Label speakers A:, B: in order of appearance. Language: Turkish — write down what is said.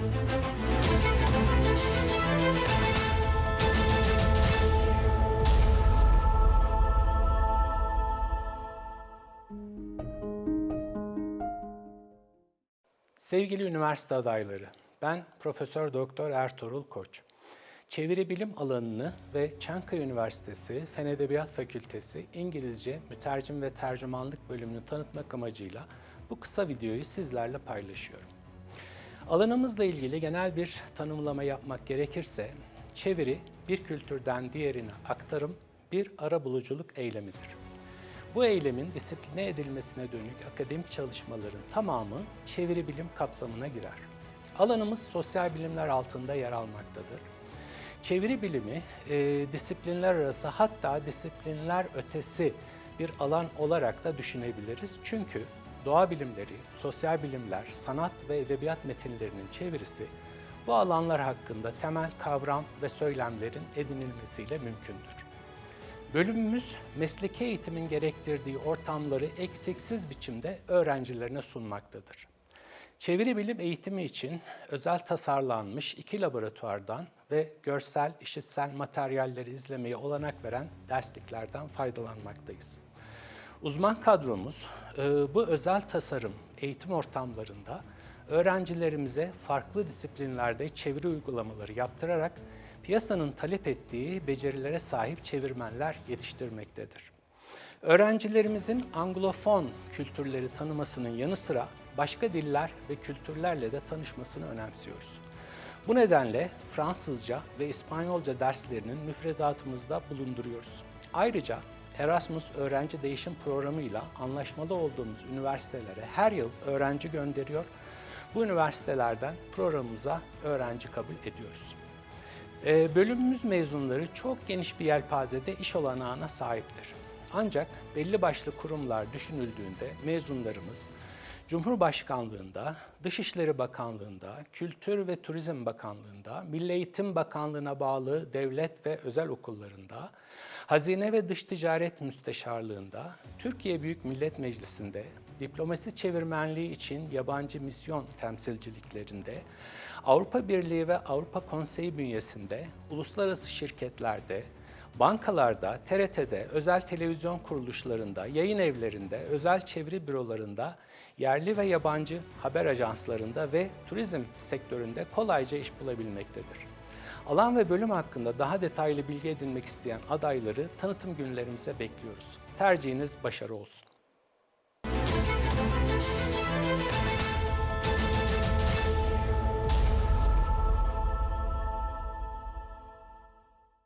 A: Sevgili üniversite adayları, ben Profesör Doktor Ertuğrul Koç. Çeviri bilim alanını ve Çankaya Üniversitesi Fen Edebiyat Fakültesi İngilizce Mütercim ve Tercümanlık bölümünü tanıtmak amacıyla bu kısa videoyu sizlerle paylaşıyorum. Alanımızla ilgili genel bir tanımlama yapmak gerekirse, çeviri bir kültürden diğerine aktarım, bir arabuluculuk eylemidir. Bu eylemin disipline edilmesine dönük akademik çalışmaların tamamı çeviri bilim kapsamına girer. Alanımız sosyal bilimler altında yer almaktadır. Çeviri bilimi e, disiplinler arası hatta disiplinler ötesi bir alan olarak da düşünebiliriz. Çünkü doğa bilimleri, sosyal bilimler, sanat ve edebiyat metinlerinin çevirisi bu alanlar hakkında temel kavram ve söylemlerin edinilmesiyle mümkündür. Bölümümüz mesleki eğitimin gerektirdiği ortamları eksiksiz biçimde öğrencilerine sunmaktadır. Çeviri bilim eğitimi için özel tasarlanmış iki laboratuvardan ve görsel, işitsel materyalleri izlemeye olanak veren dersliklerden faydalanmaktayız. Uzman kadromuz e, bu özel tasarım eğitim ortamlarında öğrencilerimize farklı disiplinlerde çeviri uygulamaları yaptırarak piyasanın talep ettiği becerilere sahip çevirmenler yetiştirmektedir. Öğrencilerimizin Anglofon kültürleri tanımasının yanı sıra başka diller ve kültürlerle de tanışmasını önemsiyoruz. Bu nedenle Fransızca ve İspanyolca derslerinin müfredatımızda bulunduruyoruz. Ayrıca Erasmus öğrenci değişim programıyla anlaşmalı olduğumuz üniversitelere her yıl öğrenci gönderiyor. Bu üniversitelerden programımıza öğrenci kabul ediyoruz. Ee, Bölümümüz mezunları çok geniş bir yelpazede iş olanağına sahiptir. Ancak belli başlı kurumlar düşünüldüğünde mezunlarımız Cumhurbaşkanlığında, Dışişleri Bakanlığında, Kültür ve Turizm Bakanlığında, Milli Eğitim Bakanlığı'na bağlı devlet ve özel okullarında, Hazine ve Dış Ticaret Müsteşarlığında, Türkiye Büyük Millet Meclisi'nde, diplomasi çevirmenliği için yabancı misyon temsilciliklerinde, Avrupa Birliği ve Avrupa Konseyi bünyesinde, uluslararası şirketlerde, bankalarda, TRT'de, özel televizyon kuruluşlarında, yayın evlerinde, özel çeviri bürolarında, yerli ve yabancı haber ajanslarında ve turizm sektöründe kolayca iş bulabilmektedir. Alan ve bölüm hakkında daha detaylı bilgi edinmek isteyen adayları tanıtım günlerimize bekliyoruz. Tercihiniz başarı olsun.